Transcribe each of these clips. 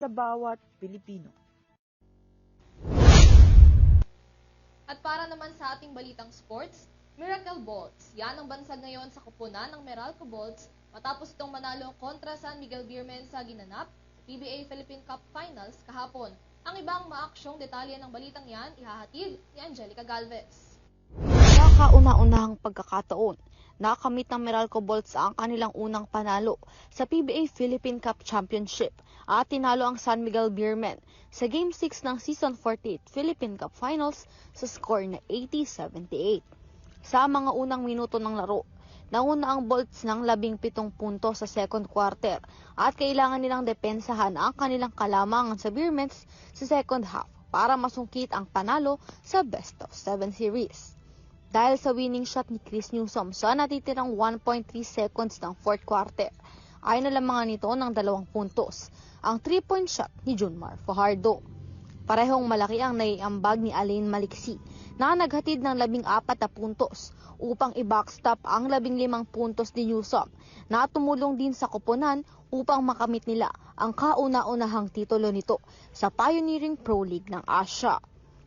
sa bawat Pilipino. At para naman sa ating balitang sports, Miracle Bolts. Yan ang bansag ngayon sa kupunan ng Meralco Bolts matapos itong manalo kontra San Miguel Beermen sa ginanap PBA Philippine Cup Finals kahapon. Ang ibang maaksyong detalye ng balitang yan ihahatid ni Angelica Galvez. Sa kauna-unahang pagkakataon, nakamit ng Meralco Bolts ang kanilang unang panalo sa PBA Philippine Cup Championship at tinalo ang San Miguel Beermen sa Game 6 ng Season 48 Philippine Cup Finals sa score na 80-78. Sa mga unang minuto ng laro, nauna ang Bolts ng 17 punto sa second quarter at kailangan nilang depensahan ang kanilang kalamangan sa Beermens sa second half para masungkit ang panalo sa best of 7 series dahil sa winning shot ni Chris Newsom sa natitirang 1.3 seconds ng fourth quarter ay nalamangan nito ng dalawang puntos ang 3-point shot ni Junmar Fajardo. Parehong malaki ang naiambag ni Alain Maliksi na naghatid ng 14 na puntos upang i-backstop ang 15 puntos ni Newsom na tumulong din sa koponan upang makamit nila ang kauna-unahang titulo nito sa Pioneering Pro League ng Asia.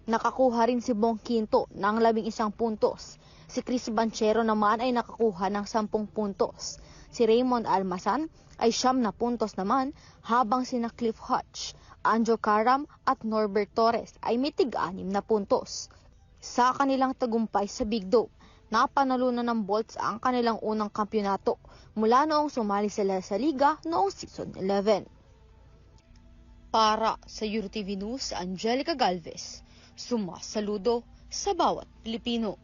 Nakakuha rin si Bong Quinto ng labing isang puntos. Si Chris Banchero naman ay nakakuha ng sampung puntos. Si Raymond Almasan ay siyam na puntos naman habang sina Cliff Hutch, Anjo Karam at Norbert Torres ay may tig-anim na puntos. Sa kanilang tagumpay sa Big Dome, napanalunan ng Bolts ang kanilang unang kampyonato mula noong sumali sila sa liga noong season 11. Para sa UTV News, Angelica Galvez, sumasaludo sa bawat Pilipino.